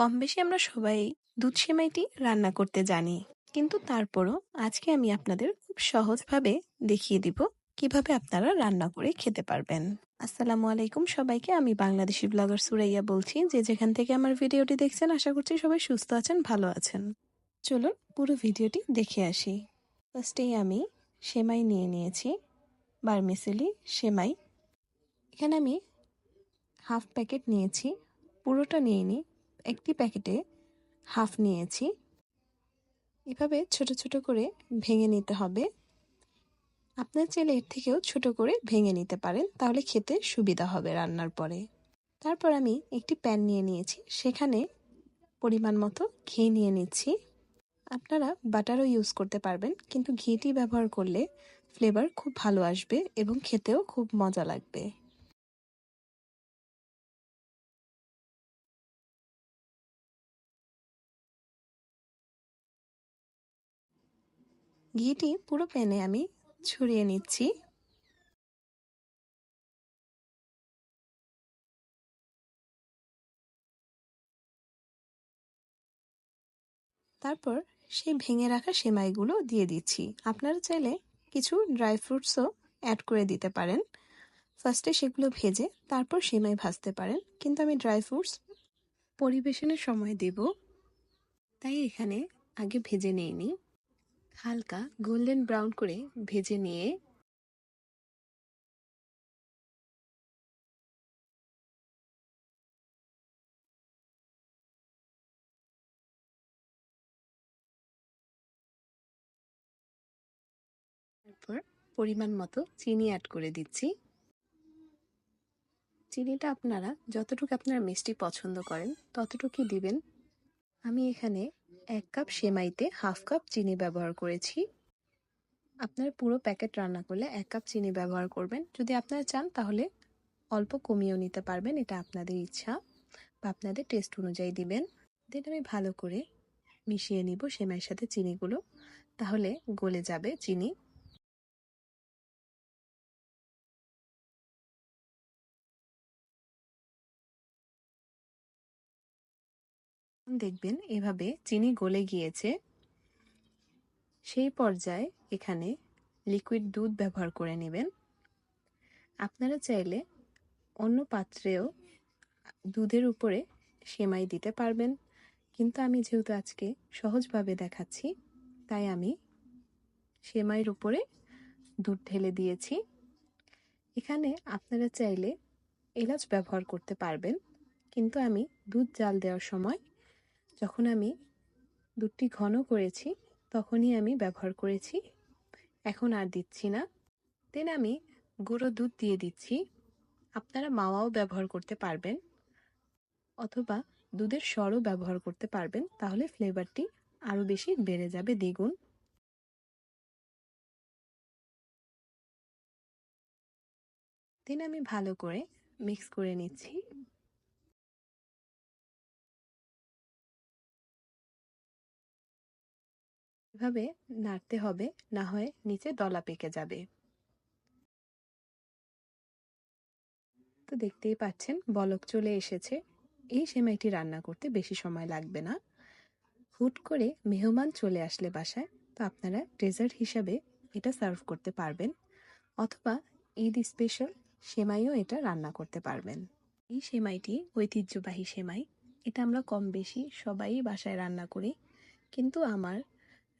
কম বেশি আমরা সবাই দুধ সেমাইটি রান্না করতে জানি। কিন্তু তারপরও আজকে আমি আপনাদের খুব সহজভাবে দেখিয়ে দিব কীভাবে আপনারা রান্না করে খেতে পারবেন। আসসালামু আলাইকুম সবাইকে, আমি বাংলাদেশি ব্লগার সুরাইয়া বলছি। যে যেখান থেকে আমার ভিডিওটি দেখছেন, আশা করছি সবাই সুস্থ আছেন, ভালো আছেন। চলুন পুরো ভিডিওটি দেখে আসি। ফার্স্টেই আমি সেমাই নিয়ে নিয়েছি, বার্মিসেলি সেমাই। এখানে আমি হাফ প্যাকেট নিয়েছি, পুরোটা নিয়ে নিই। একটি প্যাকেটে হাফ নিয়েছি। এভাবে ছোট ছোট করে ভেঙে নিতে হবে। আপনার চাইলে এর থেকেও ছোট করে ভেঙে নিতে পারেন, তাহলে খেতে সুবিধা হবে রান্নার পরে। তারপর আমি একটি প্যান নিয়ে নিয়েছি, সেখানে পরিমাণ মতো ঘি নিয়ে নিচ্ছি। আপনারা বাটারও ইউজ করতে পারবেন, কিন্তু ঘিটি ব্যবহার করলে ফ্লেভার খুব ভালো আসবে এবং খেতেও খুব মজা লাগবে। ঘিটি পুরো প্যানে আমি ছড়িয়ে নিচ্ছি। তারপর সেই ভেঙে রাখা সেমাইগুলো দিয়ে দিচ্ছি। আপনারা চাইলে কিছু ড্রাই ফ্রুটসও অ্যাড করে দিতে পারেন। ফার্স্টে সেগুলো ভেজে তারপর সেমাই ভাজতে পারেন। কিন্তু আমি ড্রাই ফ্রুটস পরিবেশনের সময় দেব। তাই এখানে আগে ভেজে নিয়ে নিই। হালকা গোল্ডেন ব্রাউন করে ভেজে নিয়ে তারপর পরিমাণ মতো চিনি অ্যাড করে দিচ্ছি। চিনিটা আপনারা যতটুকু আপনারা মিষ্টি পছন্দ করেন ততটুকুই দিবেন। আমি এখানে এক কাপ সেমাইতে হাফ কাপ চিনি ব্যবহার করেছি। আপনার পুরো প্যাকেট রান্না করলে এক কাপ চিনি ব্যবহার করবেন। যদি আপনারা চান, তাহলে অল্প কমিয়েও নিতে পারবেন, এটা আপনাদের ইচ্ছা বা আপনাদের টেস্ট অনুযায়ী দিবেন। দেন আমি ভালো করে মিশিয়ে নিব সেমাইয়ের সাথে চিনিগুলো। তাহলে গলে যাবে চিনি। দেখবেন এভাবে চিনি গলে গিয়েছে, সেই পর্যায়ে এখানে লিকুইড দুধ ব্যবহার করে নেবেন। আপনারা চাইলে অন্য পাত্রেও দুধের উপরে সেমাই দিতে পারবেন। কিন্তু আমি যেহেতু আজকে সহজভাবে দেখাচ্ছি, তাই আমি সেমাইয়ের উপরে দুধ ঢেলে দিয়েছি। এখানে আপনারা চাইলে এলাচ ব্যবহার করতে পারবেন, কিন্তু আমি দুধ জাল দেওয়ার সময় যখন আমি দুধটি ঘন করেছি, তখনই আমি ব্যবহার করেছি। এখন আর দিচ্ছি না। দেন আমি গুঁড়ো দুধ দিয়ে দিচ্ছি। আপনারা মাওয়াও ব্যবহার করতে পারবেন অথবা দুধের স্বরও ব্যবহার করতে পারবেন, তাহলে ফ্লেভারটি আরও বেশি বেড়ে যাবে দ্বিগুণ। দেন আমি ভালো করে মিক্স করে নিচ্ছি। এভাবে নাড়তে হবে, না হয় নিচে দলা পেকে যাবে। তো দেখতেই পাচ্ছেন, বলক চলে এসেছে। এই সেমাইটি রান্না করতে বেশি সময় লাগবে না। হুট করে মেহমান চলে আসলে বাসায়, তো আপনারা ডেজার্ট হিসাবে এটা সার্ভ করতে পারবেন। অথবা ঈদ স্পেশাল সেমাইও এটা রান্না করতে পারবেন। এই সেমাইটি ঐতিহ্যবাহী সেমাই। এটা আমরা কম বেশি সবাই বাসায় রান্না করি। কিন্তু আমার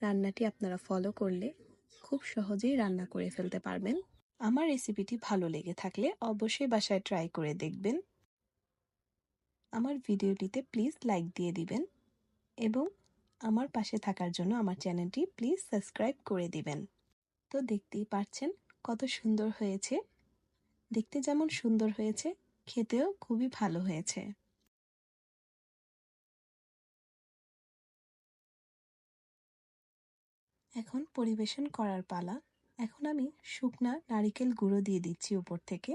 রান্নাটি আপনারা ফলো করলে খুব সহজেই রান্না করে ফেলতে পারবেন। আমার রেসিপিটি ভালো লেগে থাকলে অবশ্যই বাসায় ট্রাই করে দেখবেন। আমার ভিডিওটিতে প্লিজ লাইক দিয়ে দিবেন এবং আমার পাশে থাকার জন্য আমার চ্যানেলটি প্লিজ সাবস্ক্রাইব করে দিবেন। তো দেখতেই পাচ্ছেন কত সুন্দর হয়েছে। দেখতে যেমন সুন্দর হয়েছে, খেতেও খুবই ভালো হয়েছে। এখন পরিবেশন করার পালা। এখন আমি শুকনা নারিকেল গুঁড়ো দিয়ে দিচ্ছি উপর থেকে।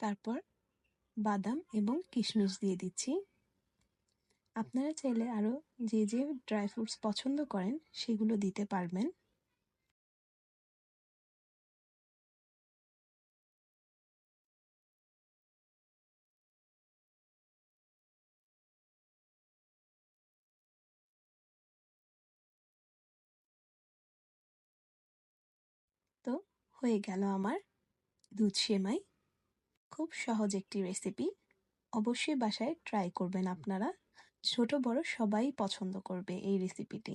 তারপর বাদাম এবং কিশমিশ দিয়ে দিচ্ছি। আপনারা চাইলে আরও যে যে ড্রাই ফ্রুটস পছন্দ করেন, সেগুলো দিতে পারবেন। তো হয়ে গেল আমার দুধ সেমাই। খুব সহজ একটি রেসিপি অবশ্যই বাসায় ট্রাই করবেন আপনারা। ছোট বড় সবাই পছন্দ করবে এই রেসিপিটি